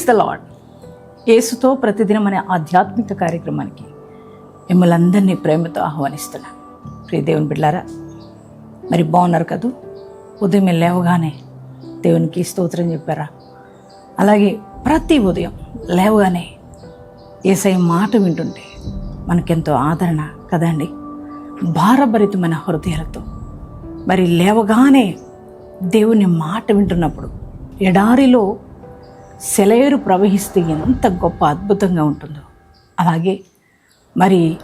Praise the lord యేసుతో ప్రతిదినం అనే ఆధ్యాత్మిక కార్యక్రమానికి మిమ్మల్ని అందరినీ ప్రేమతో ఆహ్వానిస్తున్నా ప్రియ దేవుని బిడ్డారా మరి బాగున్నారు కదూ? ఉదయం లేవగానే దేవునికి స్తోత్రం చెప్పారా? అలాగే ప్రతి ఉదయం లేవగానే ఏసై మాట వింటుంటే మనకెంతో ఆదరణ కదండి భారభరితమైన హృదయాలతో మరి లేవగానే దేవుని మాట వింటున్నప్పుడు ఎడారిలో సెలయేరు ప్రవహిస్తే ఎంత గొప్ప అద్భుతంగా ఉంటుందో. అలాగే మరి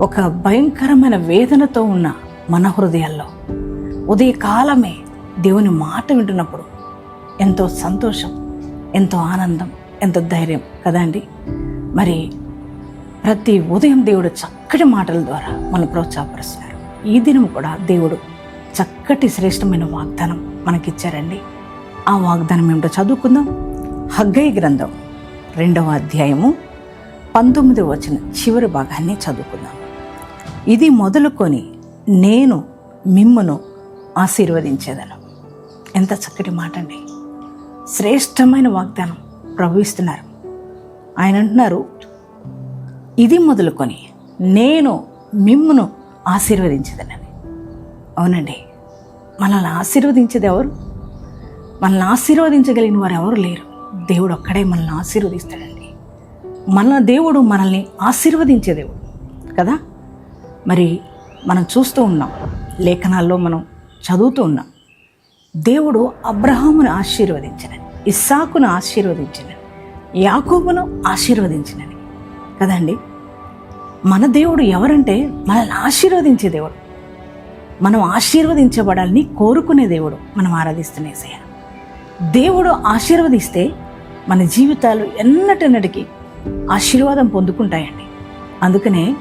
ఒక భయంకరమైన వేదనతో ఉన్న మన హృదయాల్లో ఉదయకాలమే దేవుని మాట వింటున్నప్పుడు ఎంతో సంతోషం ఎంతో ఆనందం ఎంతో ధైర్యం కదండి మరి ప్రతి ఉదయం దేవుడు చక్కటి మాటల ద్వారా మనం ప్రోత్సాహపరుస్తున్నారు. ఈ దినం కూడా దేవుడు చక్కటి శ్రేష్టమైన వాగ్దానం మనకిచ్చారండి. ఆ వాగ్దానం ఏమిటో చదువుకుందాం. హగ్గై గ్రంథం రెండవ అధ్యాయము పంతొమ్మిది వచ్చిన చివరి భాగాన్ని చదువుకుందాం. ఇది మొదలుకొని నేను మిమ్మును ఆశీర్వదించేదను. ఎంత చక్కటి మాట అండి. శ్రేష్టమైన వాగ్దానం ప్రభు ఇస్తున్నారు. ఆయన అంటున్నారు ఇది మొదలుకొని నేను మిమ్మును ఆశీర్వదించదనని. అవునండి. మనల్ని ఆశీర్వదించేది ఎవరు? మనల్ని ఆశీర్వదించగలిగిన వారు ఎవరు లేరు? దేవుడు ఒక్కడే మనల్ని ఆశీర్వదిస్తాడండి. మన దేవుడు మనల్ని ఆశీర్వదించే దేవుడు కదా? మరి మనం చూస్తూ ఉన్నాం లేఖనాల్లో మనం చదువుతూ ఉన్నాం. దేవుడు అబ్రహామును ఆశీర్వదించినని ఇస్సాకును ఆశీర్వదించినని యాకోబును ఆశీర్వదించినని కదండి? మన దేవుడు ఎవరంటే మనల్ని ఆశీర్వదించే దేవుడు. మనం ఆశీర్వదించబడాలని కోరుకునే దేవుడు మనం ఆరాధిస్తున్న దేవుడు ఆశీర్వదిస్తే మన జీవితాలు ఎన్నటెన్నటికి ఆశీర్వాదం పొందుకుంటాయండి. అందుకనే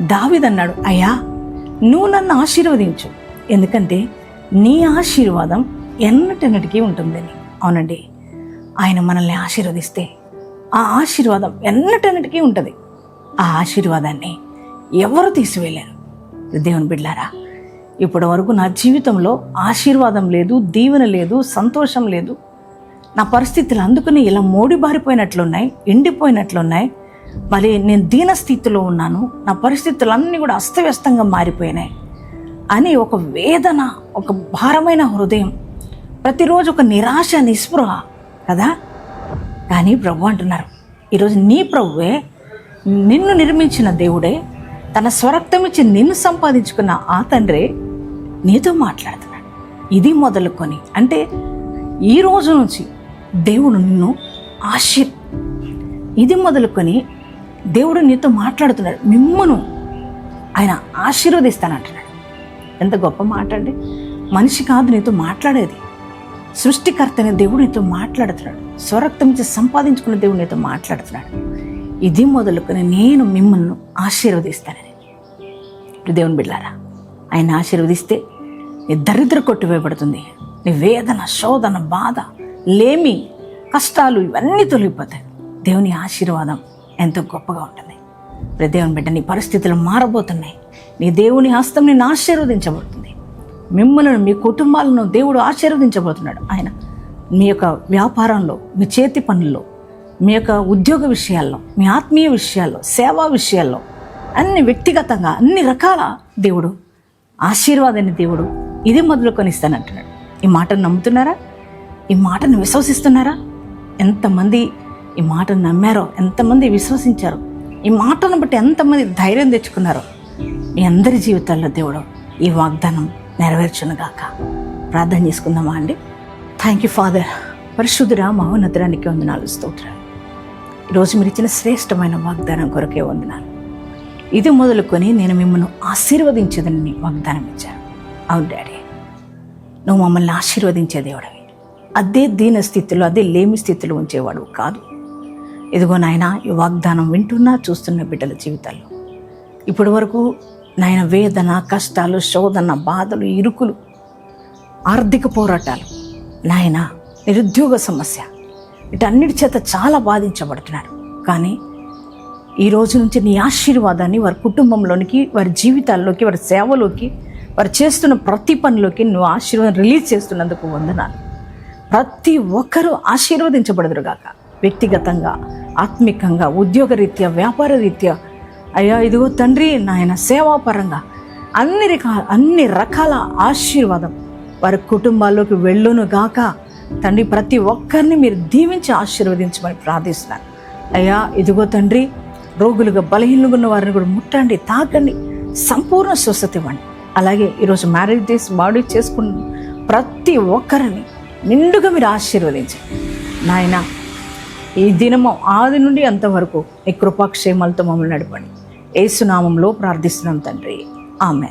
దావిదన్నాడు అయ్యా నువ్వు నన్ను ఆశీర్వదించు. ఎందుకంటే నీ ఆశీర్వాదం ఎన్నటెన్నటికీ ఉంటుందని అవునండి. ఆయన మనల్ని ఆశీర్వదిస్తే ఆ ఆశీర్వాదం ఎన్నటెన్నటికీ ఉంటుంది. ఆ ఆశీర్వాదాన్ని ఎవరు తీసివేయలేరు. దేవుని బిడ్లారా ఇప్పటి వరకు నా జీవితంలో ఆశీర్వాదం లేదు దీవెన లేదు సంతోషం లేదు. నా పరిస్థితులు అందుకని ఇలా మోడిబారిపోయినట్లున్నాయి ఎండిపోయినట్లున్నాయి. మరి నేను దీన స్థితిలో ఉన్నాను నా పరిస్థితులన్నీ కూడా అస్తవ్యస్తంగా మారిపోయినాయి అని ఒక వేదన ఒక భారమైన హృదయం ప్రతిరోజు ఒక నిరాశ నిస్పృహ కదా? కానీ ప్రభు అంటున్నారు ఈరోజు నీ ప్రభువే నిన్ను నిర్మించిన దేవుడే తన స్వరక్తం ఇచ్చి నిన్ను సంపాదించుకున్న ఆ తండ్రే నీతో మాట్లాడుతున్నాడు. ఇది మొదలుకొని అంటే ఈ రోజు నుంచి దేవుడు నిన్ను ఆశీర్ ఇది మొదలుకొని దేవుడు నీతో మాట్లాడుతున్నాడు. మిమ్మును ఆయన ఆశీర్వదిస్తానంటున్నాడు. ఎంత గొప్ప మాట అండి. మనిషి కాదు నీతో మాట్లాడేది. సృష్టికర్తనే దేవుడు నీతో మాట్లాడుతున్నాడు. స్వరక్తం ఇచ్చి సంపాదించుకున్న దేవుడు నీతో మాట్లాడుతున్నాడు. ఇది మొదలుకొని నేను మిమ్మల్ని ఆశీర్వదిస్తానని. దేవుని బిడ్డారా ఆయన ఆశీర్వదిస్తే నీ దరిద్ర కొట్టివేయబడుతుంది నీ వేదన శోధన బాధ లేమి కష్టాలు ఇవన్నీ తొలగిపోతాయి. దేవుని ఆశీర్వాదం ఎంతో గొప్పగా ఉంటుంది. ఇప్పుడు దేవుని బిడ్డ నీ పరిస్థితులు మారబోతున్నాయి. నీ దేవుని హస్తం నేను ఆశీర్వదించబడుతుంది మిమ్మల్ని మీ కుటుంబాలను దేవుడు ఆశీర్వదించబోతున్నాడు. ఆయన మీ యొక్క వ్యాపారంలో మీ చేతి పనుల్లో మీ యొక్క ఉద్యోగ విషయాల్లో మీ ఆత్మీయ విషయాల్లో సేవా విషయాల్లో అన్ని వ్యక్తిగతంగా అన్ని రకాల దేవుడు ఆశీర్వాదాన్ని దేవుడు ఇది మొదలుకొని ఇస్తానంటున్నాడు. ఈ మాటను నమ్ముతున్నారా? ఈ మాటను విశ్వసిస్తున్నారా? ఎంతమంది ఈ మాటను నమ్మారో ఎంతమంది విశ్వసించారో ఈ మాటను బట్టి ఎంతమంది ధైర్యం తెచ్చుకున్నారో మీ అందరి జీవితాల్లో దేవుడు ఈ వాగ్దానం నెరవేర్చునుగాక. ప్రార్థన చేసుకుందామా అండి? థ్యాంక్ యూ ఫాదర్ పరిశుద్ధురా మహోన్నతరానికి వందనాలు స్తోత్రాలు. ఈరోజు మీరు ఇచ్చిన శ్రేష్టమైన వాగ్దానం కొరకే వందనాలు. ఇది మొదలుకొని నేను మిమ్మల్ని ఆశీర్వదించదని వాగ్దానం ఇచ్చాను. అవును డాడీ. నువ్వు మమ్మల్ని ఆశీర్వదించే దేవుడవి. అదే దీన స్థితిలో అదే లేమి స్థితిలో ఉంచేవాడు కాదు. ఇదిగో నాయన ఈ వాగ్దానం వింటున్నా చూస్తున్న బిడ్డల జీవితాల్లో. ఇప్పటి వరకు నాయన వేదన కష్టాలు శోధన బాధలు ఇరుకులు ఆర్థిక పోరాటాలు నాయన నిరుద్యోగ సమస్య వీటన్నిటి చేత చాలా బాధించబడుతున్నారు. కానీ ఈ రోజు నుంచి నీ ఆశీర్వాదాన్ని వారి కుటుంబంలోనికి వారి జీవితాల్లోకి వారి సేవలోకి వారు చేస్తున్న ప్రతి పనిలోకి నువ్వు ఆశీర్వాదం రిలీజ్ చేస్తున్నందుకు వందనాలు. ప్రతి ఒక్కరూ ఆశీర్వదించబడదురుగాక. వ్యక్తిగతంగా ఆత్మికంగా ఉద్యోగరీత్యా వ్యాపార రీత్యా అయ్యా ఇదిగో తండ్రి నాయన సేవాపరంగా అన్ని రకాల అన్ని రకాల ఆశీర్వాదం వారి కుటుంబాల్లోకి వెళ్ళును గాక తండ్రి ప్రతి ఒక్కరిని మీరు దీవించి ఆశీర్వదించమని ప్రార్థిస్తున్నాను. అయ్యా ఇదిగో తండ్రి రోగులుగా బలహీనంగా ఉన్న వారిని కూడా ముట్టండి తాకండి సంపూర్ణ స్వస్థత ఇవ్వండి. అలాగే ఈరోజు మ్యారేజ్ డేస్ బాడీ చేసుకున్న ప్రతి ఒక్కరిని నిండుగా మీరు ఆశీర్వదించండి. నాయన ఈ దినము ఆది నుండి అంతవరకు నీ కృపాక్షేమాలతో మమ్మల్ని నడపండి. ఏసునామంలో ప్రార్థిస్తున్నాం తండ్రి. ఆమె